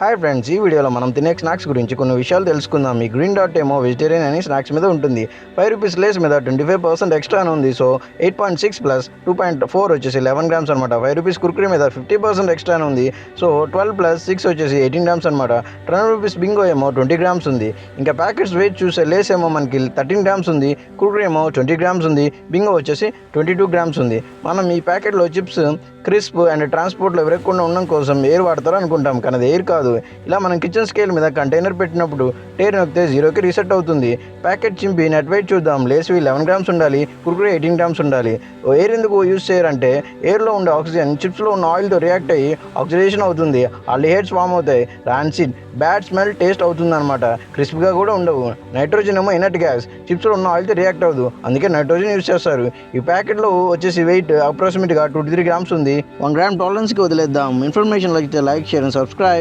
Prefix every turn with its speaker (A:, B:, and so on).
A: Hi friends ఈ వీడియోలో మనం తినే స్నాక్స్ గురించి కొన్ని విషయాలు తెలుసుకుందాం. ఈ గ్రీన్ డాట్ ఏమో వెజిటేరియన్ అని స్నాక్స్ మీద ఉంటుంది. ఫైవ్ రూపీస్ లేస్ మీద ట్వంటీ ఫైవ్ పర్సెంట్ ఎక్స్ట్రా అని ఉంది. So eight point six plus two point four వచ్చేసి లెవెన్ గ్రామ్స్ అనమాట ఫైవ్ రూపీస్ కుర్కురీ మీద ఫిఫ్టీ పర్సెంట్ ఎక్స్ట్రా అని ఉంది. సో ట్వెల్వ్ ప్లస్ సిక్స్ వచ్చేసి ఎయిటీన్ గ్రామ్స్ అనమాట టెన్ రూపీస్ బింగో ఏమో ట్వంటీ గ్రామ్స్ ఉంది. ఇంకా ప్యాకెట్స్ వెయిట్ చూసే లేస్ ఏమో మనకి థర్టీన్ గ్రామ్స్ ఉంది. కుర్కురీ ఏమో ట్వంటీ గ్రామ్స్ ఉంది. బింగో వచ్చేసి ట్వంటీ టూ గ్రామ్స్ ఉంది. మనం ఈ ప్యాకెట్లో చిప్స్ క్రిస్ప్ అండ్ ట్రాన్స్పోర్ట్లో విరగకుండా ఉండడం కోసం ఎయిర్ వాడతారు అనుకుంటాం. కానీ అది ఎయిర్ కాదు. ఇలా మనం కిచెన్ స్కేల్ మీద కంటైనర్ పెట్టినప్పుడు టేర్ నొక్కితే జీరోకి రీసెట్ అవుతుంది. ప్యాకెట్ చింపి నెట్ వెయిట్ చూద్దాం. లేస్వి లెవెన్ గ్రామ్స్ ఉండాలి. కుర్కురే ఎయిటీన్ గ్రామ్స్ ఉండాలి. ఎయిర్ ఎందుకు యూస్ చేయరంటే ఎయిర్లో ఉండే ఆక్సిజన్ చిప్స్లో ఉన్న ఆయిల్తో రియాక్ట్ అయ్యి ఆక్సిడేషన్ అవుతుంది. ఆ లేయర్స్ ఫామ్ అవుతాయి. రాన్సిడ్ బ్యాడ్ స్మెల్ టేస్ట్ అవుతుంది అనమాట క్రిస్ప్గా కూడా ఉండవు. నైట్రోజన్ ఏమో ఇనట్ గ్యాస్ చిప్స్లో ఉన్న ఆయిల్తో రియాక్ట్ అవ్వదు. అందుకే నైట్రోజన్ యూస్ చేస్తారు. ఈ ప్యాకెట్లో వచ్చేసి వెయిట్ అప్రాక్సిమేట్గా టూ త్రీ గ్రామ్స్ ఉంది. వన్ గ్రామ్ టాలరెన్స్కి వదిలేద్దాం. Information like like share and subscribe